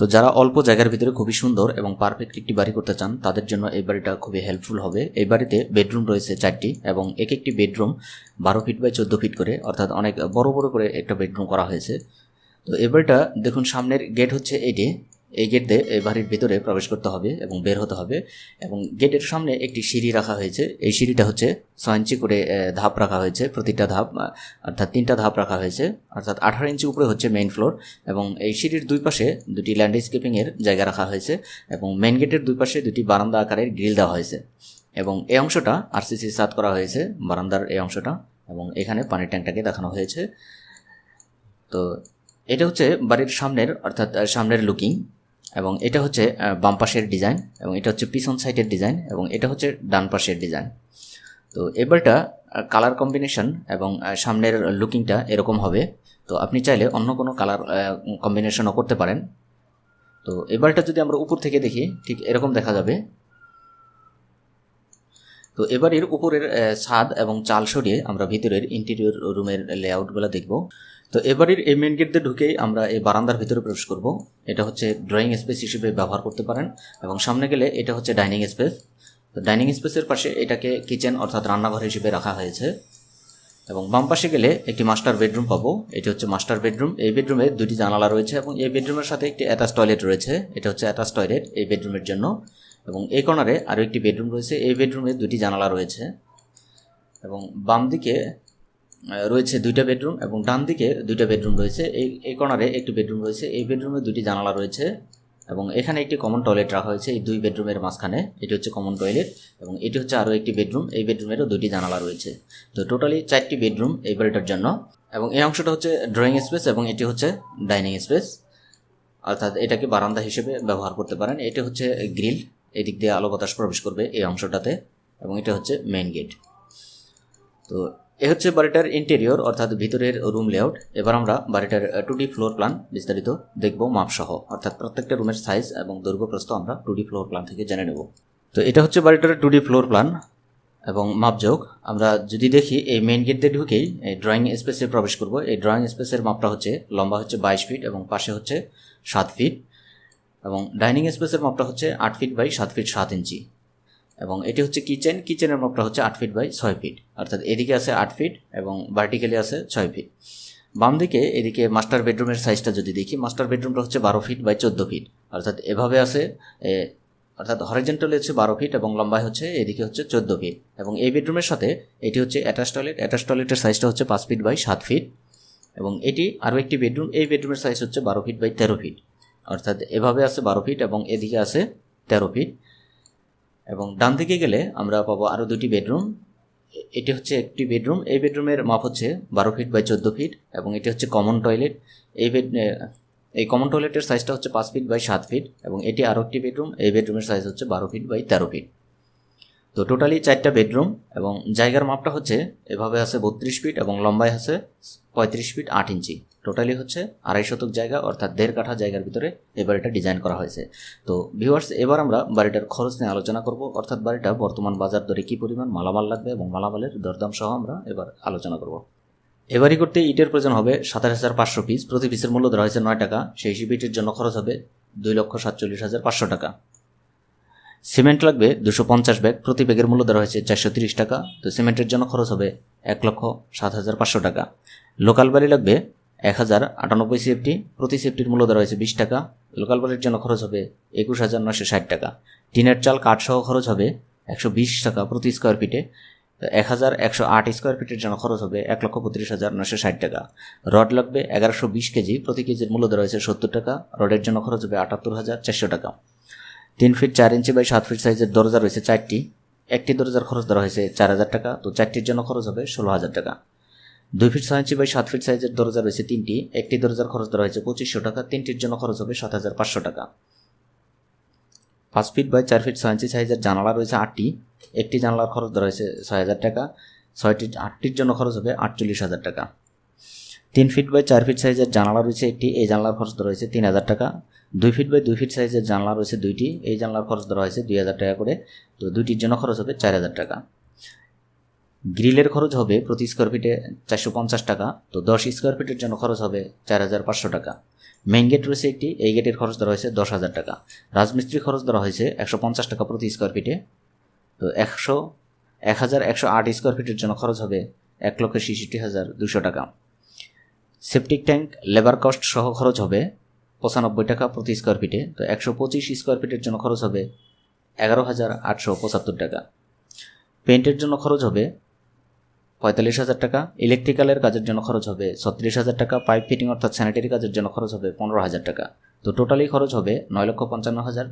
তো যারা অল্প জায়গার ভিতরে খুবই সুন্দর এবং পারফেক্ট একটি বাড়ি করতে চান, তাদের জন্য এই বাড়িটা খুবই হেল্পফুল হবে। এই বাড়িতে বেডরুম রয়েছে চারটি এবং এক একটি বেডরুম বারো ফিট বাই চোদ্দ ফিট করে, অর্থাৎ অনেক বড় বড় করে একটা বেডরুম করা হয়েছে। তো এবারটা দেখুন, সামনের গেট হচ্ছে এটি। এই গেট দিয়ে এই বাড়ির ভিতরে প্রবেশ করতে হবে এবং বের হতে হবে এবং গেটের সামনে একটি সিঁড়ি রাখা হয়েছে। এই সিঁড়িটা হচ্ছে ছয় ইঞ্চি করে ধাপ রাখা হয়েছে, প্রতিটা ধাপ অর্থাৎ তিনটা ধাপ রাখা হয়েছে। অর্থাৎ আঠারো ইঞ্চি উপরে হচ্ছে মেইন ফ্লোর এবং এই সিঁড়ির দুই পাশে দুটি ল্যান্ডস্কেপিংয়ের জায়গা রাখা হয়েছে এবং মেইন গেটের দুই পাশে দুটি বারান্দা আকারের গ্রিল দেওয়া হয়েছে এবং এই অংশটা আরসিসি সাত করা হয়েছে, বারান্দার এই অংশটা এবং এখানে পানির ট্যাঙ্কটাকে দেখানো হয়েছে। তো এটা হচ্ছে বাড়ির সামনের, অর্থাৎ সামনের লুকিং এবং এটা হচ্ছে বাম পাশের ডিজাইন এবং এটা হচ্ছে পিছন সাইডের ডিজাইন এবং এটা হচ্ছে ডান পাশের ডিজাইন। তো এবারটা কালার কম্বিনেশন এবং সামনের লুকিংটা এরকম হবে। তো আপনি চাইলে অন্য কোনো কালার কম্বিনেশনও করতে পারেন। তো এবারটা যদি আমরা উপর থেকে দেখি, ঠিক এরকম দেখা যাবে। তো এবারের উপরের ছাদ এবং চাল সরিয়ে আমরা ভিতরের ইন্টেরিয়র রুমের লেআউটগুলো দেখব। তো এবারের এই মেন গেট দিয়ে ঢুকেই আমরা এই বারান্দার ভিতরে প্রবেশ করব। এটা হচ্ছে ড্রয়িং স্পেস হিসেবে ব্যবহার করতে পারেন এবং সামনে গেলে এটা হচ্ছে ডাইনিং স্পেস তো ডাইনিং স্পেসের পাশে এটাকে কিচেন অর্থাৎ রান্নাঘর হিসেবে রাখা হয়েছে। এবং বাম পাশে গেলে একটি মাস্টার বেডরুম পাবো। এটি হচ্ছে মাস্টার বেডরুম এই বেডরুমে দুটি জানালা রয়েছে এবং এই বেডরুমের সাথে একটি অ্যাটাচ টয়লেট রয়েছে। এটা হচ্ছে অ্যাটাচ টয়লেট এই বেডরুমের জন্য। এবং এই কর্নারে আরও একটি বেডরুম রয়েছে। এই বেডরুমে দুটি জানালা রয়েছে। এবং বাম দিকে রয়েছে দুইটা বেডরুম এবং ডান দিকে দুইটা বেডরুম রয়েছে। এই এই কর্নারে একটি বেডরুম রয়েছে। এই বেডরুমে দুটি জানালা রয়েছে এবং এখানে একটি কমন টয়লেট রাখা হয়েছে এই দুই বেডরুমের মাঝখানে। এটি হচ্ছে কমন টয়লেট এবং এটি হচ্ছে আরও একটি বেডরুম। এই বেডরুমেরও দুটি জানালা রয়েছে। তো টোটালি চারটি বেডরুম এই বাড়িটার জন্য এবং এই অংশটা হচ্ছে ড্রয়িং স্পেস এবং এটি হচ্ছে ডাইনিং স্পেস অর্থাৎ এটাকে বারান্দা হিসেবে ব্যবহার করতে পারেন। এটি হচ্ছে গ্রিল এদিক দিয়ে আলো বাতাস প্রবেশ করবে এই অংশটাতে এবং এটা হচ্ছে মেইন গেট তো এ হচ্ছে বাড়িটার ইন্টেরিয়র অর্থাৎ ভিতরের রুম লেআউট এবার আমরা বাড়িটার টু ডি ফ্লোর প্ল্যান বিস্তারিত দেখব, মাপসহ। অর্থাৎ প্রত্যেকটা রুমের সাইজ এবং দৈর্ঘ্য প্রস্থ আমরা টু ডি ফ্লোর প্ল্যান থেকে জেনে নেব। তো এটা হচ্ছে বাড়িটার টু ডি ফ্লোর প্ল্যান এবং মাপযোগ। আমরা যদি দেখি, এই মেইন গেট দিয়ে ঢুকেই এই ড্রয়িং স্পেসে প্রবেশ করব। এই ড্রয়িং স্পেসের মাপটা হচ্ছে, লম্বা হচ্ছে বাইশ ফিট এবং পাশে হচ্ছে সাত ফিট এবং ডাইনিং স্পেসের মাপটা হচ্ছে আট ফিট বাই সাত ফিট সাত ইঞ্চি এবং এটি হচ্ছে কিচেন কিচেনের মাপটা হচ্ছে আট ফিট বাই ছয় ফিট অর্থাৎ এদিকে আছে আট ফিট এবং ভার্টিক্যালি আছে ছয় ফিট বাম দিকে, এদিকে মাস্টার বেডরুমের সাইজটা যদি দেখি মাস্টার বেডরুমটা হচ্ছে বারো ফিট বাই চোদ্দ ফিট অর্থাৎ এভাবে আছে অর্থাৎ হরিজেন্টালি হচ্ছে বারো ফিট এবং লম্বায় হচ্ছে এদিকে হচ্ছে চোদ্দ ফিট এবং এই বেডরুমের সাথে এটি হচ্ছে অ্যাটাচ টয়লেট অ্যাটাচ টয়লেটের সাইজটা হচ্ছে পাঁচ ফিট বাই সাত ফিট এবং এটি আরও একটি বেডরুম এই বেডরুমের সাইজ হচ্ছে বারো ফিট বাই তেরো ফিট অর্থাৎ এভাবে আছে বারো ফিট এবং এদিকে আছে তেরো ফিট এবং ডান দিকে গেলে আমরা পাবো আরও দুটি বেডরুম। এটি হচ্ছে একটি বেডরুম। এই বেডরুমের মাপ হচ্ছে বারো ফিট বাই চোদ্দ ফিট এবং এটি হচ্ছে কমন টয়লেট। এই বেড এই কমন টয়লেটের সাইজটা হচ্ছে পাঁচ ফিট বাই সাত ফিট এবং এটি আরও একটি বেডরুম। এই বেডরুমের সাইজ হচ্ছে বারো ফিট বাই তেরো ফিট। তো টোটালি চারটা বেডরুম এবং জায়গার মাপটা হচ্ছে এভাবে আছে বত্রিশ ফিট এবং লম্বায় আছে পঁয়ত্রিশ ফিট আট ইঞ্চি। টোটালি হচ্ছে আড়াই শতক জায়গা, অর্থাৎ দেড় কাঠা জায়গার ভিতরে এই বাড়িটা ডিজাইন করা হয়েছে। তো ভিউয়ার্স এবার আমরা বাড়িটার খরচ নিয়ে আলোচনা করব, অর্থাৎ বাড়িটা বর্তমান বাজার দরে কী পরিমাণ মালামাল লাগবে এবং মালামালের দরদাম সহ আমরা এবার আলোচনা করব। এবারই করতে ইটের প্রয়োজন হবে সাতাশ হাজার পাঁচশো পিস প্রতি পিসের মূল্য ধরা হয়েছে নয় টাকা, সেই হিসেবে ইটের জন্য খরচ হবে দুই লক্ষ সাতচল্লিশ হাজার পাঁচশো টাকা। সিমেন্ট লাগবে দুশো পঞ্চাশ ব্যাগ, প্রতি ব্যাগের মূল্য ধরা হয়েছে চারশো তিরিশ টাকা, তো সিমেন্টের জন্য খরচ হবে এক লক্ষ সাত হাজার পাঁচশো টাকা। লোকাল বাড়ি লাগবে এক হাজার আটানব্বই সেফটি প্রতি সেফটির মূল্য ধরা হয়েছে বিশ টাকা। লোকাল বাড়ির জন্য খরচ হবে একুশ হাজার নশো ষাট টাকা। টিনের চাল কাঠসহ খরচ হবে একশো বিশ টাকা প্রতি স্কোয়ার ফিটে এক হাজার একশো আট স্কোয়ার ফিটের জন্য খরচ হবে এক লক্ষ পঁয়ত্রিশ হাজার নশো ষাট টাকা। রড লাগবে এগারোশো বিশ কেজি, প্রতি কেজির মূল্য ধরা হয়েছে সত্তর টাকা। রডের জন্য খরচ হবে আটাত্তর হাজার চারশো টাকা। তিন ফিট চার ইঞ্চি বাই সাত ফিট সাইজের দরজা রয়েছে চারটি। একটি দরজার খরচ ধরা হয়েছে চার হাজার টাকা। তো চারটির জন্য খরচ হবে ষোলো হাজার টাকা। দুই ফিট ছয় ইঞ্চি বাই সাত ফিট সাইজের দরজা রয়েছে তিনটি। একটি দরজার খরচ ধরা হয়েছে পঁচিশশো টাকা, তিনটির জন্য খরচ হবে সাত হাজার পাঁচশো টাকা। পাঁচ ফিট বাই চার ফিট ছয় ইঞ্চি সাইজের জানালা রয়েছে আটটি। একটি জানালার খরচ ধরা হয়েছে ছয় হাজার টাকা, ছয়টি, আটটির জন্য খরচ হবে আটচল্লিশ হাজার টাকা। তিন ফিট বাই চার ফিট সাইজের জানালা রয়েছে একটি, এই জানলার খরচ ধরা হয়েছে তিন হাজার টাকা। দুই ফিট বাই দুই ফিট সাইজের জানলা রয়েছে দুইটি, এই জানলার খরচ ধরা হয়েছে দুই হাজার টাকা করে। তো দুইটির জন্য খরচ হবে চার হাজার টাকা। গ্রিলের খরচ হবে প্রতি স্কোয়ার ফিটে চারশো পঞ্চাশ টাকা, তো দশ স্কোয়ার ফিটের জন্য খরচ হবে চার হাজার পাঁচশো টাকা। মেইন গেট রয়েছে একটি, এই গেটের খরচ ধরা হয়েছে দশ হাজার টাকা। রাজমিস্ত্রি খরচ ধরা হয়েছে একশো পঞ্চাশ টাকা প্রতি স্কোয়ার ফিটে তো একশো এক হাজার একশো আট স্কোয়ার ফিটের জন্য খরচ হবে এক লক্ষ ছেষট্টি হাজার দুশো টাকা। সেপটিক ট্যাঙ্ক লেবার কস্ট সহ খরচ হবে পঁচানব্বই টাকা প্রতি স্কোয়ার ফিটে তো একশো পঁচিশ স্কোয়ার ফিটের জন্য খরচ হবে এগারো হাজার আটশো পঁচাত্তর টাকা। পেন্টের জন্য খরচ হবে পঁয়তাল্লিশ হাজার টাকা ইলেকট্রিক্যালের কাজের জন্য খরচ হবে ছত্রিশ হাজার টাকা পাইপ ফিটিং অর্থাৎ স্যানিটারি কাজের জন্য খরচ হবে পনেরো হাজার টাকা। তো টোটালি খরচ হবে নয় লক্ষ পঞ্চান্ন হাজার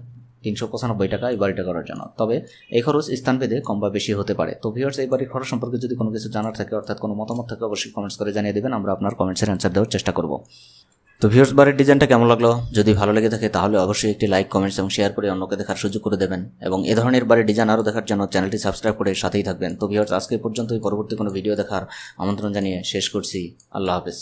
তিনশো পঁচানব্বই টাকা এই বাড়িটা করার জন্য। তবে এই খরচ স্থানভেদে কম বা বেশি হতে পারে। তো ভিউয়ার্স এই বাড়ির খরচ সম্পর্কে যদি কোনো কিছু জানার থাকে অর্থাৎ কোনো মতামত থাকে, অবশ্যই কমেন্টস করে জানিয়ে দেবেন, আমরা আপনার কমেন্টসের অ্যান্সার দেওয়ার চেষ্টা করব। তো ভিউর্স বারের ডিজাইনটা কেমন লাগল? যদি ভালো লেগে থাকে, তাহলে অবশ্যই একটি লাইক কমেন্টস এবং শেয়ার করে অন্যকে দেখার সুযোগ করে দেবেন। এবং এ ধরনের বাড়ির ডিজাইন আরও দেখার জন্য চ্যানেলটি সাবস্ক্রাইব করে সাথেই থাকবেন। তো ভিউর্স আজকে পর্যন্তই। পরবর্তী কোনো ভিডিও দেখার আমন্ত্রণ জানিয়ে শেষ করছি। আল্লাহ হাফেজ।